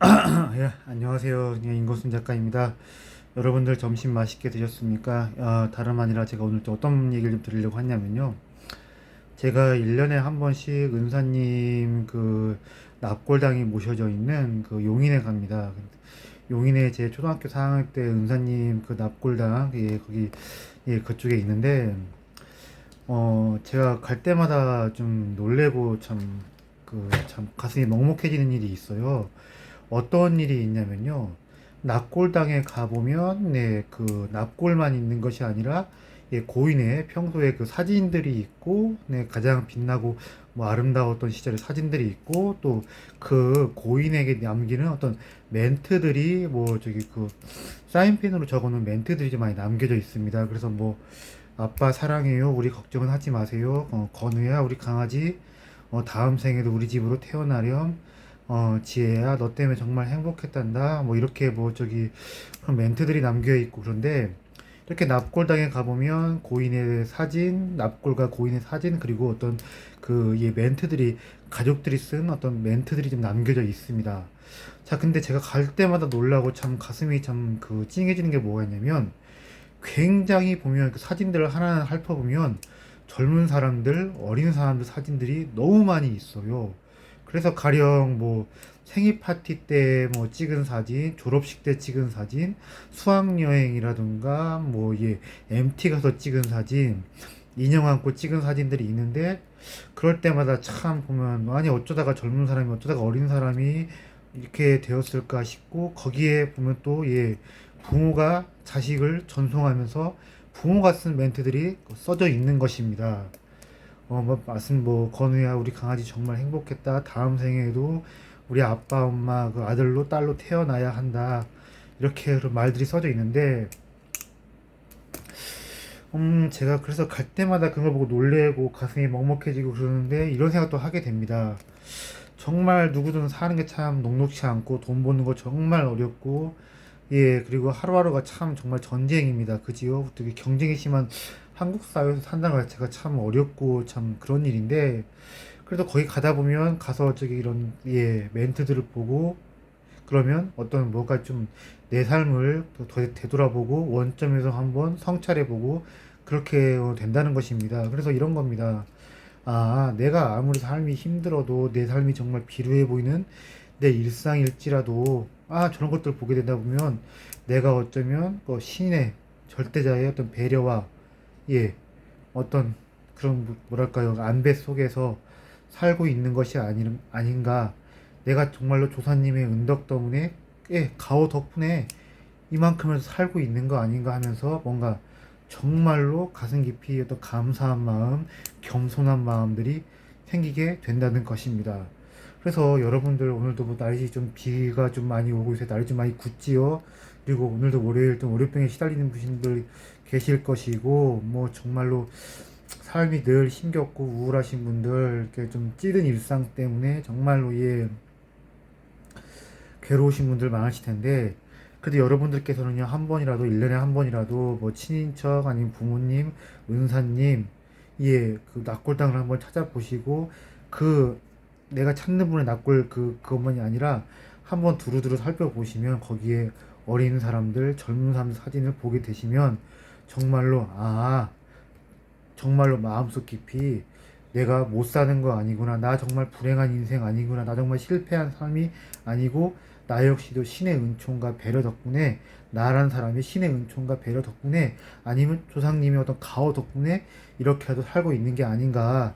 예, 안녕하세요. 그냥 인고순 작가입니다. 여러분들 점심 맛있게 드셨습니까? 아, 다름 아니라 제가 오늘 또 어떤 얘기를 좀 드리려고 하냐면요. 제가 1년에 한 번씩 은사님 그 납골당이 모셔져 있는 그 용인에 갑니다. 용인에 제 초등학교 4학년 때 은사님 그 납골당 예, 거기 예, 그쪽에 있는데 어, 제가 갈 때마다 좀 놀래고 참 그 참 가슴이 먹먹해지는 일이 있어요. 어떤 일이 있냐면요. 납골당에 가보면, 네, 그 납골만 있는 것이 아니라, 예, 고인의 평소에 그 사진들이 있고, 네, 가장 빛나고 뭐 아름다웠던 시절의 사진들이 있고, 또 그 고인에게 남기는 어떤 멘트들이 뭐 저기 그 사인펜으로 적어놓은 멘트들이 좀 많이 남겨져 있습니다. 그래서 뭐, 아빠 사랑해요. 우리 걱정은 하지 마세요. 어, 건우야, 우리 강아지. 어, 다음 생에도 우리 집으로 태어나렴. 어, 지혜야, 너 때문에 정말 행복했단다. 뭐, 이렇게 뭐, 저기, 그런 멘트들이 남겨 있고, 그런데, 이렇게 납골당에 가보면, 고인의 사진, 납골과 고인의 사진, 그리고 어떤 그, 이 멘트들이, 가족들이 쓴 어떤 멘트들이 좀 남겨져 있습니다. 자, 근데 제가 갈 때마다 놀라고 참 가슴이 참 그 찡해지는 게 뭐가 있냐면, 굉장히 보면 그 사진들을 하나하나 핥아보면, 젊은 사람들, 어린 사람들 사진들이 너무 많이 있어요. 그래서 가령 뭐 생일 파티 때 뭐 찍은 사진, 졸업식 때 찍은 사진, 수학 여행이라든가 뭐 예, MT 가서 찍은 사진, 인형 안고 찍은 사진들이 있는데 그럴 때마다 참 보면 아니 어쩌다가 젊은 사람이 어쩌다가 어린 사람이 이렇게 되었을까 싶고 거기에 보면 또 예, 부모가 자식을 전송하면서 부모가 쓴 멘트들이 써져 있는 것입니다. 어, 뭐, 말씀, 뭐, 건우야, 우리 강아지 정말 행복했다. 다음 생에도 우리 아빠, 엄마, 그 아들로, 딸로 태어나야 한다. 이렇게 말들이 써져 있는데, 음, 제가 그래서 갈 때마다 그걸 보고 놀래고 가슴이 먹먹해지고 그러는데, 이런 생각도 하게 됩니다. 정말 누구든 사는 게 참 녹록치 않고, 돈 버는 거 정말 어렵고, 예, 그리고 하루하루가 참 정말 전쟁입니다. 그지요? 되게 경쟁이 심한 한국 사회에서 산다는 것 자체가 참 어렵고 참 그런 일인데, 그래도 거기 가다 보면 가서 저기 이런, 예, 멘트들을 보고, 그러면 어떤 뭐가 좀 내 삶을 더더 되돌아보고 원점에서 한번 성찰해보고 그렇게 어, 된다는 것입니다. 그래서 이런 겁니다. 아, 내가 아무리 삶이 힘들어도 내 삶이 정말 비루해 보이는 내 일상일지라도 아, 저런 것들 보게 되다 보면 내가 어쩌면 그 신의 절대자의 어떤 배려와 예, 어떤 그런 뭐- 뭐랄까요 안배 속에서 살고 있는 것이 아니, 아닌가 내가 정말로 조사님의 은덕 덕분에 예, 가오 덕분에 이만큼을 살고 있는 거 아닌가 하면서 뭔가 정말로 가슴 깊이 어떤 감사한 마음, 겸손한 마음들이 생기게 된다는 것입니다. 그래서 여러분들 오늘도 뭐 날씨 좀 비가 좀 많이 오고 있어요. 날이 좀 많이 굳지요. 그리고 오늘도 월요일 또 월요병에 시달리는 분들 계실 것이고 뭐 정말로 삶이 늘 힘겹고 우울하신 분들 이렇게 좀 찌든 일상 때문에 정말로 예 괴로우신 분들 많으실 텐데 그래도 여러분들께서는요 한 번이라도 1년에 한 번이라도 뭐 친인척 아니면 부모님 은사님 예그 납골당을 한번 찾아보시고 그 내가 찾는 분의 납골 그 그것만이 아니라 한번 두루두루 살펴보시면 거기에 어린 사람들 젊은 사람들 사진을 보게 되시면 정말로 아 정말로 마음속 깊이 내가 못 사는 거 아니구나. 나 정말 불행한 인생 아니구나. 나 정말 실패한 삶이 아니고 나 역시도 신의 은총과 배려 덕분에 나란 사람이 신의 은총과 배려 덕분에 아니면 조상님의 어떤 가호 덕분에 이렇게라도 살고 있는 게 아닌가.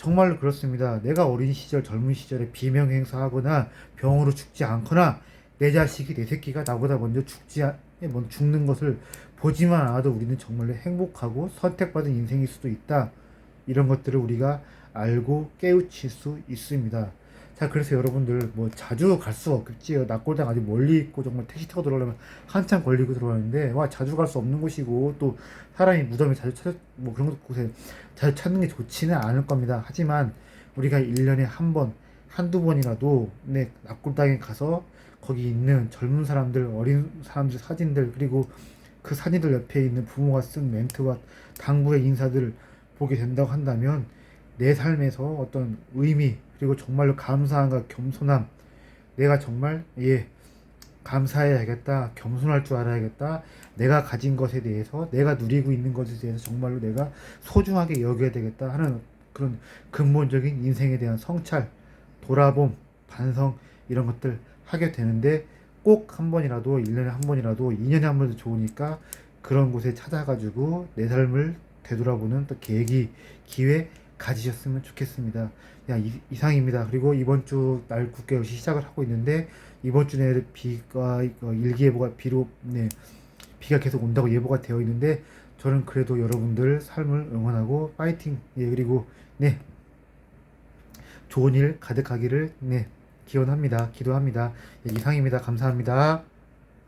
정말로 그렇습니다. 내가 어린 시절 젊은 시절에 비명 행사하거나 병으로 죽지 않거나 내 자식이 내 새끼가 나보다 먼저 죽지 않- 먼저 죽는 것을 보지만 않아도 우리는 정말로 행복하고 선택받은 인생일 수도 있다. 이런 것들을 우리가 알고 깨우칠 수 있습니다. 자, 그래서 여러분들 뭐 자주 갈 수가 없겠지요. 낙골당 아주 멀리 있고 정말 택시 타고 들어가려면 한참 걸리고 들어가는데 와 자주 갈 수 없는 곳이고 또 사람이 무덤에 자주 찾, 뭐 그런 곳에 자주 찾는 게 좋지는 않을 겁니다. 하지만 우리가 1년에 한 번, 한두 번이라도 네, 낙골당에 가서 거기 있는 젊은 사람들, 어린 사람들 사진들 그리고 그 사진들 옆에 있는 부모가 쓴 멘트와 당부의 인사들을 보게 된다고 한다면 내 삶에서 어떤 의미 그리고 정말로 감사함과 겸손함. 내가 정말 예 감사해야겠다 겸손할 줄 알아야겠다. 내가 가진 것에 대해서 내가 누리고 있는 것에 대해서 정말로 내가 소중하게 여겨야 되겠다 하는 그런 근본적인 인생에 대한 성찰 돌아봄 반성 이런 것들 하게 되는데 꼭 한 번이라도 1년에 한 번이라도 2년에 한 번도 좋으니까 그런 곳에 찾아가지고 내 삶을 되돌아보는 또 계기 기회 가지셨으면 좋겠습니다. 야 이, 이상입니다. 그리고 이번 주 날 국회 역시 시작을 하고 있는데 이번 주 내에 비가 어, 일기예보가 비로 네 비가 계속 온다고 예보가 되어 있는데 저는 그래도 여러분들 삶을 응원하고 파이팅 예 그리고 네 좋은 일 가득하기를 네 기원합니다 기도합니다 예, 이상입니다 감사합니다.